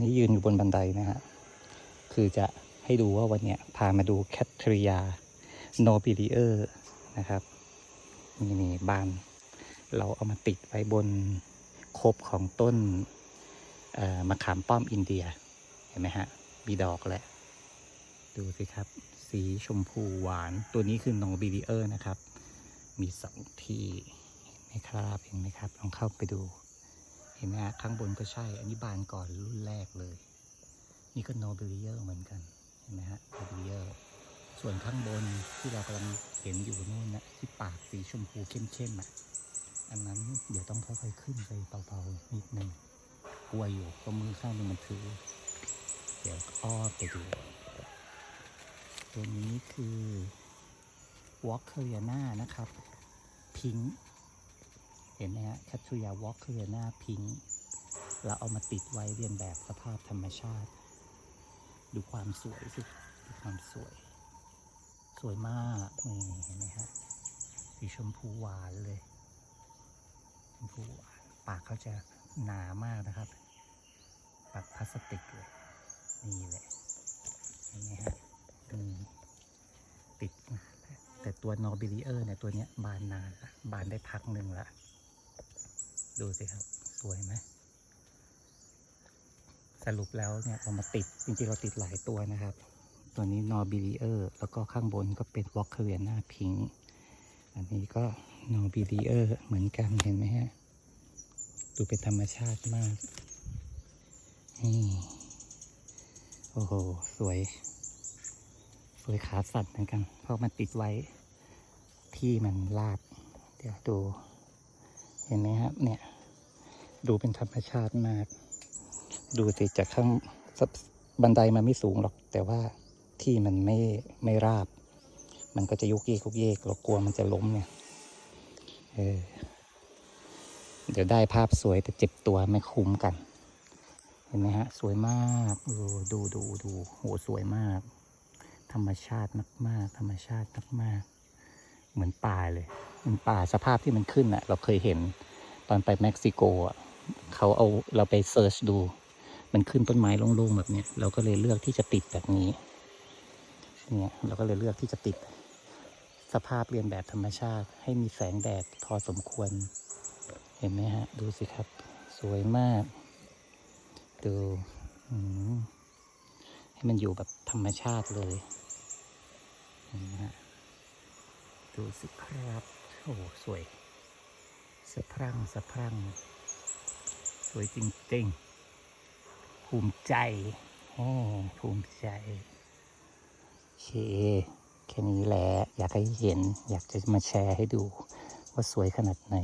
นี่ยืนอยู่บนบันไดนะฮะ คือจะให้ดูว่าวันเนี้ยพามาดูแคทริยาโนบิลิเออร์นะครับนี่นี่บาน เราเอามาติดไว้บนคบของต้นมะขามป้อมอินเดีย เห็นไหมฮะ มีดอกแหละ ดูสิครับ สีชมพูหวาน ตัวนี้คือโนบิลิเออร์นะครับ มีสองที่ เห็นไหมครับ เห็นไหมครับ ลองเข้าไปดู ห็นไหมฮะข้างบนก็ใช่ อันนี้บานก่อนรุ่นแรกเลย นี่ก็โนบิลิเออร์เหมือนกัน เห็นไหมฮะโนบิลิเออร์ส่วนข้างบนที่เรากำลังเห็นอยู่นู่นนะที่ปากสีชมพูเข้มๆอะ อันนั้นเดี๋ยวต้องค่อยๆขึ้นไปเบาๆนิดนึงกลัวอยู่เพราะมือข้างนึงมันถือ เดี๋ยวอ้อมไปดู ตัวนี้คือวอลเค r รียนานะครับ พิงค์ เห็นไหมฮะคัตริยาวอลเค r รียนาพิงเราเอามาติดไว้เรียนแบบสภาพธรรมชาติ ดูความสวยสิดูความสวย สวยมากนี่เห็นไหมฮะสีชมพูหวานเลยชมพูหวานปากเขาจะหนามากนะครับปากพลาสติกเลยนี่แหละเห็นไหมฮะอืมติดแต่ตัวนอร์บิลิเออร์เนี่ยตัวเนี้ยบานนานละบานได้พักหนึ่งละ ดูสิครับ สวยไหมสรุปแล้วเนี่ยเรามาติด จริงๆ เราติดหลายตัวนะครับ ตัวนี้นอบิลเออร์แล้วก็ข้างบนก็เป็นวอลเคเรียนหน้าพิง อันนี้ก็นอบิลเออร์เหมือนกันเห็นไหมฮะ ดูเป็นธรรมชาติมากนี่โอ้โห สวย สวยขาสัตว์เหมือนกัน เพราะมันติดไว้ที่มันลาด เดี๋ยวดู เห็นไหมครับเนี่ย ดูเป็นธรรมชาติมาก ดูสิจากข้างสบันไดมันไม่สูงหรอก แต่ว่าที่มันไม่ไม่ราบ มันก็จะยุกเยกยุกเยกเรากลัวมันจะล้มเนี่ยเออเดี๋ยวได้ภาพสวยแต่เจ็บตัวไม่คุ้มกัน เห็นไหมฮะ สวยมากดูดูดูดูโหสวยมาก ธรรมชาติมาก ๆ ธรรมชาติมากๆ เหมือนป่าเลยเหมือนป่าสภาพที่มันขึ้นอะเราเคยเห็นตอนไปเม็กซิโกอะเขาเอาเราไปเซิร์ชดู มันขึ้นต้นไม้โล่งๆแบบเนี้ยเราก็เลยเลือกที่จะติดแบบนี้ เนี่ยเราก็เลยเลือกที่จะติด สภาพเรียนแบบธรรมชาติ ให้มีแสงแดดพอสมควร เห็นไหมฮะ ดูสิครับ สวยมาก ดูให้มันอยู่แบบธรรมชาติเลยนไหมฮะ ดูสิครับโอ้สวยสะพรั่งสะพรั่ง สวยจริงๆ ภูมิใจโอ้ภูมิใจโอเคแค่นี้แหละ อยากให้เห็น อยากจะมาแชร์ให้ดู ว่าสวยขนาดไหน